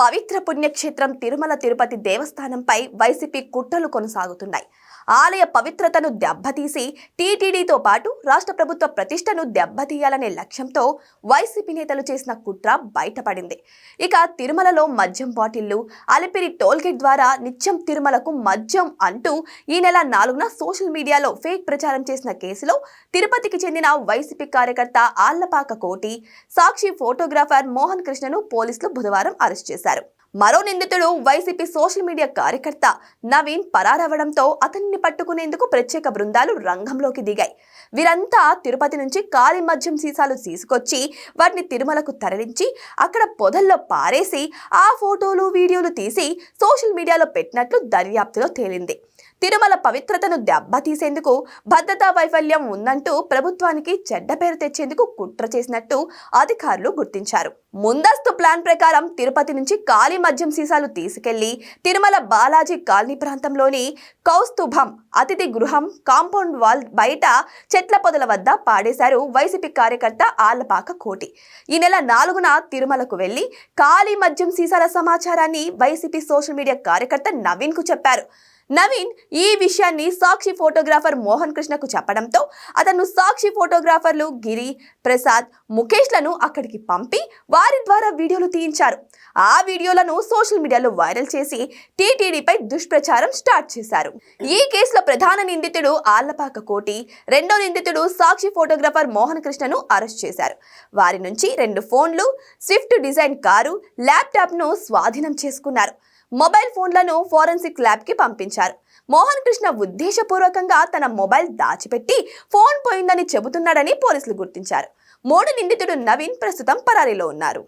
పవిత్ర పుణ్యక్షేత్రం తిరుమల తిరుపతి దేవస్థానంపై వైసీపీ కుట్రలు కొనసాగుతున్నాయి. ఆలయ పవిత్రతను దెబ్బతీసి టీటీడీతో పాటు రాష్ట్ర ప్రభుత్వ ప్రతిష్టను దెబ్బతీయాలనే లక్ష్యంతో వైసీపీ నేతలు చేసిన కుట్ర బయటపడింది. ఇక తిరుమలలో మద్యం బాటిళ్ళు అలిపిరి టోల్గేట్ ద్వారా నిత్యం తిరుమలకు మద్యం అంటూ ఈ నెల నాలుగున సోషల్ మీడియాలో ఫేక్ ప్రచారం చేసిన కేసులో తిరుపతికి చెందిన వైసీపీ కార్యకర్త ఆళ్ళపాక కోటి సాక్షి ఫోటోగ్రాఫర్ మోహన్ కృష్ణను పోలీసులు బుధవారం అరెస్ట్ చేశారు. మరో నిందితుడు వైసీపీ సోషల్ మీడియా కార్యకర్త నవీన్ పరారవడంతో అతన్ని పట్టుకునేందుకు ప్రత్యేక బృందాలు రంగంలోకి దిగాయి. వీరంతా తిరుపతి నుంచి కాలి మద్యం సీసాలు తీసుకొచ్చి వాటిని తిరుమలకు తరలించి అక్కడ పొదల్లో పారేసి ఆ ఫోటోలు వీడియోలు తీసి సోషల్ మీడియాలో పెట్టినట్లు దర్యాప్తులో తేలింది. తిరుమల పవిత్రతను దెబ్బతీసేందుకు భద్రతా వైఫల్యం ఉందంటూ ప్రభుత్వానికి చెడ్డ పేరు తెచ్చేందుకు కుట్ర చేసినట్టు అధికారులు గుర్తించారు. ముందస్తు ప్లాన్ ప్రకారం తిరుపతి నుంచి ఖాళీ మద్యం సీసాలు తీసుకెళ్ళి తిరుమల బాలాజీ కాలనీ ప్రాంతంలోని కౌస్తుభం అతిథి గృహం కాంపౌండ్ వాల్ బయట చెట్ల పొదల వద్ద పాడేశారు వైసీపీ కార్యకర్త ఆళ్ళపాక కోటి. ఈ నెల నాలుగున తిరుమలకు వెళ్ళి ఖాళీ మద్యం సీసాల సమాచారాన్ని వైసీపీ సోషల్ మీడియా కార్యకర్త నవీన్కు చెప్పారు. నవీన్ ఈ విషయాన్ని సాక్షి ఫోటోగ్రాఫర్ మోహన్ కృష్ణకు చెప్పడంతో అతను సాక్షి ఫోటోగ్రాఫర్లు గిరి ప్రసాద్ ముఖేష్లను అక్కడికి పంపి వారి ద్వారా వీడియోలు తీయించారు. ఆ వీడియోలను సోషల్ మీడియాలో వైరల్ చేసి టీటీడీపై దుష్ప్రచారం స్టార్ట్ చేశారు. ఈ కేసులో ప్రధాన నిందితుడు ఆళ్ళపాక కోటి రెండో నిందితుడు సాక్షి ఫోటోగ్రాఫర్ మోహన్ కృష్ణను అరెస్ట్ చేశారు. వారి నుంచి రెండు ఫోన్లు స్విఫ్ట్ డిజైన్ కారు ల్యాప్టాప్ను స్వాధీనం చేసుకున్నారు. మొబైల్ ఫోన్లను ఫోరెన్సిక్ ల్యాబ్కి పంపించారు. మోహన్ కృష్ణ ఉద్దేశపూర్వకంగా తన మొబైల్ దాచిపెట్టి ఫోన్ పోయిందని చెబుతున్నాడని పోలీసులు గుర్తించారు. మూడు నిందితుడు నవీన్ ప్రస్తుతం పరారీలో ఉన్నారు.